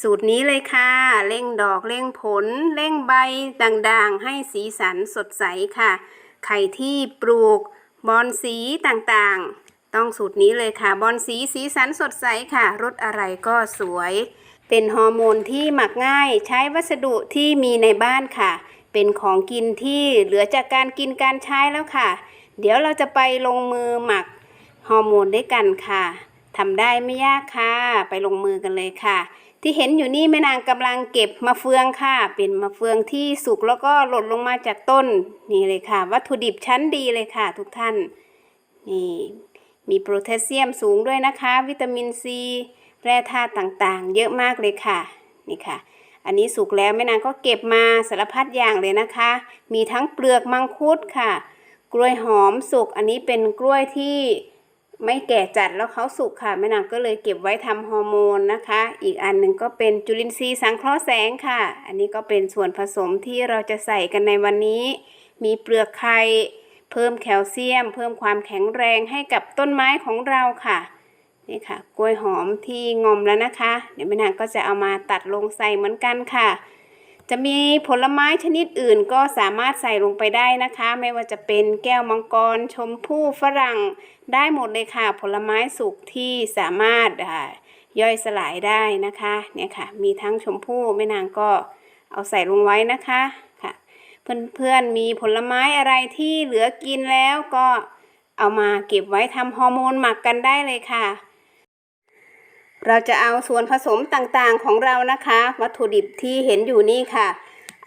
สูตรนี้เลยค่ะ เร่งดอกเร่งผล เร่งใบด่างๆ ให้สีสันสดใสค่ะ ไข่ที่ปลูกบอนสีต่างๆ ต้องสูตรนี้เลยค่ะ บอนสีสีสันสดใสค่ะรสอะไรก็สวย เป็นฮอร์โมนที่หมักง่าย ใช้วัสดุที่มีในบ้านค่ะ เป็นของกินที่เหลือจากการกินการใช้แล้วค่ะ เดี๋ยวเราจะไปลงมือหมักฮอร์โมนด้วยกันค่ะทำได้ไม่ยากค่ะ ไปลงมือกันเลยค่ะ ที่เห็นอยู่นี่แม่นางกำลังเก็บมะเฟืองค่ะ เป็นมะเฟืองที่สุกแล้วก็หล่นลงมาจากต้นนี่เลยค่ะ วัตถุดิบชั้นดีเลยค่ะ ทุกท่านนี่มีโพแทสเซียมสูงด้วยนะคะ วิตามินซีแร่ธาตุต่างๆ เยอะมากเลยค่ะนี่ค่ะ อันนี้สุกแล้วแม่นางก็เก็บมาสารพัดอย่างเลยนะคะ มีทั้งเปลือกมังคุดค่ะ กล้วยหอมสุกอันนี้เป็นกล้วยที่ ไม่แก่จัดแล้วเขาสุกค่ะแม่นางก็เลยเก็บไว้ทำฮอร์โมนนะคะ อีกอันหนึ่งก็เป็นจุลินทรีย์สังเคราะห์แสงค่ะ อันนี้ก็เป็นส่วนผสมที่เราจะใส่กันในวันนี้ มีเปลือกไข่เพิ่มแคลเซียม เพิ่มความแข็งแรงให้กับต้นไม้ของเราค่ะนี่ค่ะ กล้วยหอมที่งอมแล้วนะคะ เดี๋ยวแม่นางก็จะเอามาตัดลงใส่เหมือนกันค่ะ จะมีผลไม้ชนิดอื่นก็สามารถใส่ลงไปได้นะคะ ไม่ว่าจะเป็นแก้วมังกร ชมพู่ฝรั่ง ได้หมดเลยค่ะ ผลไม้สุกที่สามารถย่อยสลายได้นะคะเนี่ยค่ะ มีทั้งชมพู่แม่นางก็เอาใส่ลงไว้นะคะค่ะ เพื่อนๆมีผลไม้อะไรที่เหลือกินแล้วก็เอามาเก็บไว้ทำฮอร์โมนหมักกันได้เลยค่ะ เราจะเอาส่วนผสมต่างๆของเรานะคะ วัตถุดิบที่เห็นอยู่นี่ค่ะ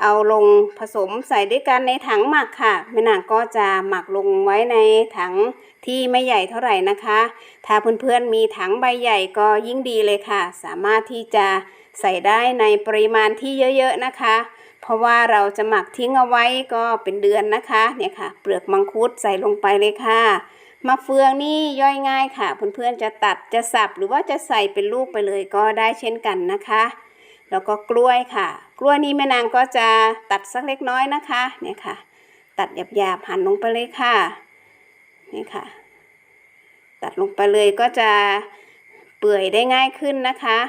เอาลงผสมใส่ด้วยกันในถังหมักค่ะแม่นางก็จะหมักลงไว้ในถังที่ไม่ใหญ่เท่าไหร่นะคะ ถ้าเพื่อนๆมีถังใบใหญ่ก็ยิ่งดีเลยค่ะ สามารถที่จะใส่ได้ในปริมาณที่เยอะๆนะคะ เพราะว่าเราจะหมักทิ้งเอาไว้ก็เป็นเดือนนะคะเนี่ยค่ะ เปลือกมังคุดใส่ลงไปเลยค่ะ มะเฟืองนี่ย่อยง่ายค่ะเพื่อนๆจะตัดจะสับหรือว่าจะใส่เป็นลูกไปเลยก็ได้เช่นกันนะคะ แล้วก็กล้วยค่ะ กล้วยนี้แม่นางก็จะตัดสักเล็กน้อยนะคะเนี่ยค่ะ ตัดหยาบๆหั่นลงไปเลยค่ะนี่ค่ะ ตัดลงไปเลยก็จะเปื่อยได้ง่ายขึ้นนะคะ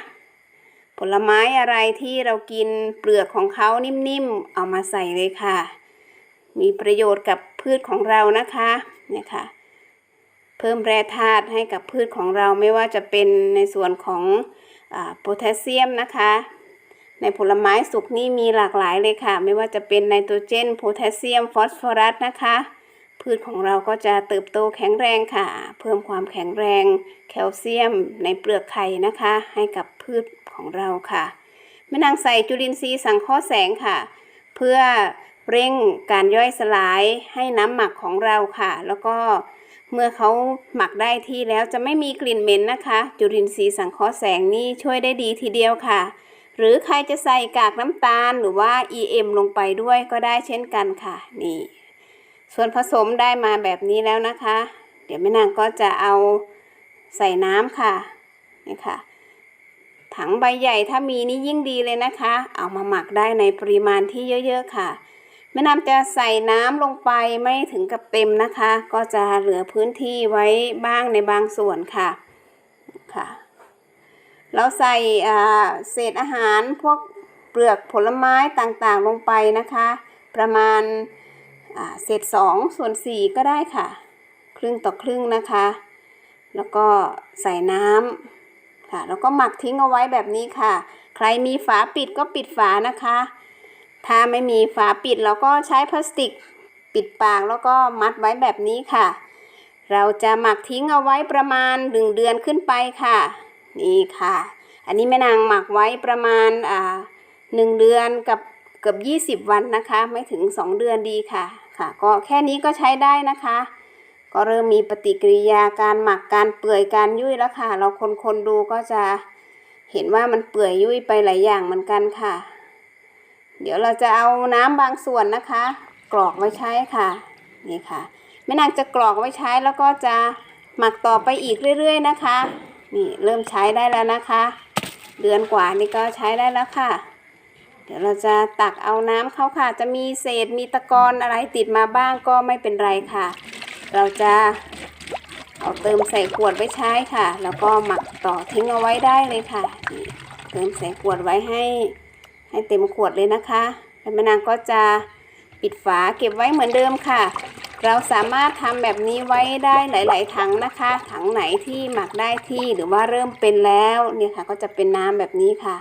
ผลไม้อะไรที่เรากินเปลือกของเขานิ่มๆเอามาใส่เลยค่ะ มีประโยชน์กับพืชของเรานะคะเนี่ยค่ะ เพิ่มแร่ธาตุให้กับพืชของเราไม่ว่าจะเป็นในส่วนของอโพแทสเซียมนะคะ ในผลไม้สุกนี่มีหลากหลายเลยค่ะ ไม่ว่าจะเป็นไนโตรเจนโพแทสเซียมฟอสฟอรัสนะคะ พืชของเราก็จะเติบโตแข็งแรงค่ะ เพิ่มความแข็งแรงแคลเซียมในเปลือกไข่นะคะ ให้กับพืชของเราค่ะแม่นางใส่จุลินทรีย์สังเคราะห์แสงค่ะ เพื่อเร่งการย่อยสลายให้น้ำหมักของเราค่ะ แล้วก็ เมื่อเขาหมักได้ที่แล้วจะไม่มีกลิ่นเหม็นนะคะ จุลินทรีย์สังเคราะห์แสงนี่ช่วยได้ดีทีเดียวค่ะ หรือใครจะใส่กากน้ำตาลหรือว่า EM ลงไปด้วยก็ได้เช่นกันค่ะ นี่ ส่วนผสมได้มาแบบนี้แล้วนะคะ เดี๋ยวแม่นางก็จะเอาใส่น้ำค่ะนี่ค่ะ ถังใบใหญ่ถ้ามีนี่ยิ่งดีเลยนะคะ เอามาหมักได้ในปริมาณที่เยอะ ๆ ค่ะ แม่น้ำจะใส่น้ำลงไปไม่ถึงกับเต็มนะคะ ก็จะเหลือพื้นที่ไว้บ้างในบางส่วนค่ะค่ะ เราใส่เศษอาหารพวกเปลือกผลไม้ต่างๆลงไปนะคะ ประมาณาเศษสองส่วนสี่ก็ได้ค่ะ ครึ่งต่อครึ่งนะคะ แล้วก็ใส่น้ำค่ะ แล้วก็หมักทิ้งเอาไว้แบบนี้ค่ะ ใครมีฝาปิดก็ปิดฝานะคะ ถ้าไม่มีฝาปิดเราก็ใช้พลาสติกปิดปากแล้วก็มัดไว้แบบนี้ค่ะ เราจะหมักทิ้งเอาไว้ประมาณหนึ่งเดือนขึ้นไปค่ะ นี่ค่ะ อันนี้แม่นางหมักไว้ประมาณอ่าหนึ่งเดือนกับเกือบยี่สิบวันนะคะ ไม่ถึงสองเดือนดีค่ะค่ะ ก็แค่นี้ก็ใช้ได้นะคะ ก็เริ่มมีปฏิกิริยาการหมักการเปื่อยการยุ่ยแล้วค่ะ เราคนๆดูก็จะเห็นว่ามันเปื่อยยุ่ยไปหลายอย่างเหมือนกันค่ะ เดี๋ยวเราจะเอาน้ำบางส่วนนะคะ กรอกไว้ใช้ค่ะนี่ค่ะแม่นางจะกรอกไว้ใช้แล้วก็จะหมักต่อไปอีกเรื่อย ๆ นะคะ นี่เริ่มใช้ได้แล้วนะคะ เดือนกว่านี่ก็ใช้ได้แล้วค่ะ เดี๋ยวเราจะตักเอาน้ำเข้าค่ะ จะมีเศษมีตะกอนอะไรติดมาบ้างก็ไม่เป็นไรค่ะ เราจะเอาเติมใส่ขวดไว้ใช้ค่ะ แล้วก็หมักต่อทิ้งเอาไว้ได้เลยค่ะ เติมใส่ขวดไว้ให้ ให้เต็มขวดเลยนะคะแล้วมะนางก็จะปิดฝาเก็บไว้เหมือนเดิมค่ะ เราสามารถทำแบบนี้ไว้ได้หลาย ๆ ถังนะคะ ถังไหนที่หมักได้ที่หรือว่าเริ่มเป็นแล้วเนี่ยค่ะ ก็จะเป็นน้ำแบบนี้ค่ะ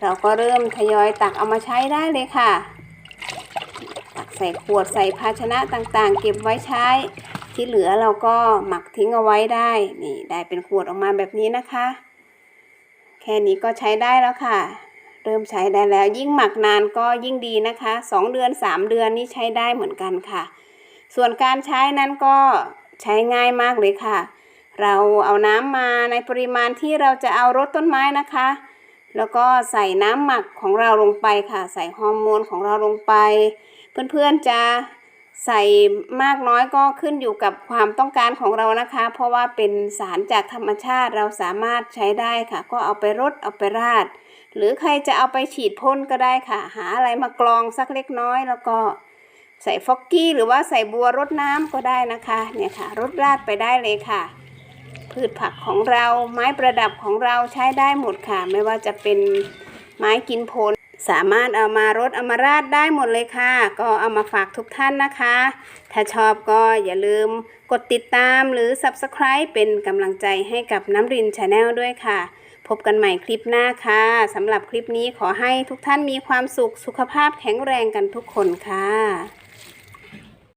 เราก็เริ่มทยอยตักเอามาใช้ได้เลยค่ะ ตักใส่ขวดใส่ภาชนะต่างๆ เก็บไว้ใช้ ที่เหลือเราก็หมักทิ้งเอาไว้ได้นี่ได้เป็นขวดออกมาแบบนี้นะคะ แค่นี้ก็ใช้ได้แล้วค่ะ เริ่มใช้ได้แล้ว ยิ่งหมักนานก็ยิ่งดีนะคะสองเดือนสามเดือนนี่ใช้ได้เหมือนกันค่ะ ส่วนการใช้นั้นก็ใช้ง่ายมากเลยค่ะ เราเอาน้ำมาในปริมาณที่เราจะเอารดต้นไม้นะคะ แล้วก็ใส่น้ำหมักของเราลงไปค่ะ ใส่ฮอร์โมนของเราลงไป เพื่อนๆจะใส่มากน้อยก็ขึ้นอยู่กับความต้องการของเรานะคะ เพราะว่าเป็นสารจากธรรมชาติเราสามารถใช้ได้ค่ะ ก็เอาไปรดเอาไปราด หรือใครจะเอาไปฉีดพ่นก็ได้ค่ะ หาอะไรมากรองสักเล็กน้อย แล้วก็ใส่ฟอกกี้หรือว่าใส่บัวรดน้ำก็ได้นะคะ เนี่ยค่ะรดราดไปได้เลยค่ะ พืชผักของเราไม้ประดับของเราใช้ได้หมดค่ะ ไม่ว่าจะเป็นไม้กินผลสามารถเอามารดเอามาราดได้หมดเลยค่ะ ก็เอามาฝากทุกท่านนะคะ ถ้าชอบก็อย่าลืมกดติดตามหรือ Subscribe เป็นกำลังใจให้กับน้ำรินชาแนลด้วยค่ะ พบกันใหม่คลิปหน้าค่ะสำหรับคลิปนี้ขอให้ทุกท่านมีความสุขสุขภาพแข็งแรงกันทุกคนค่ะ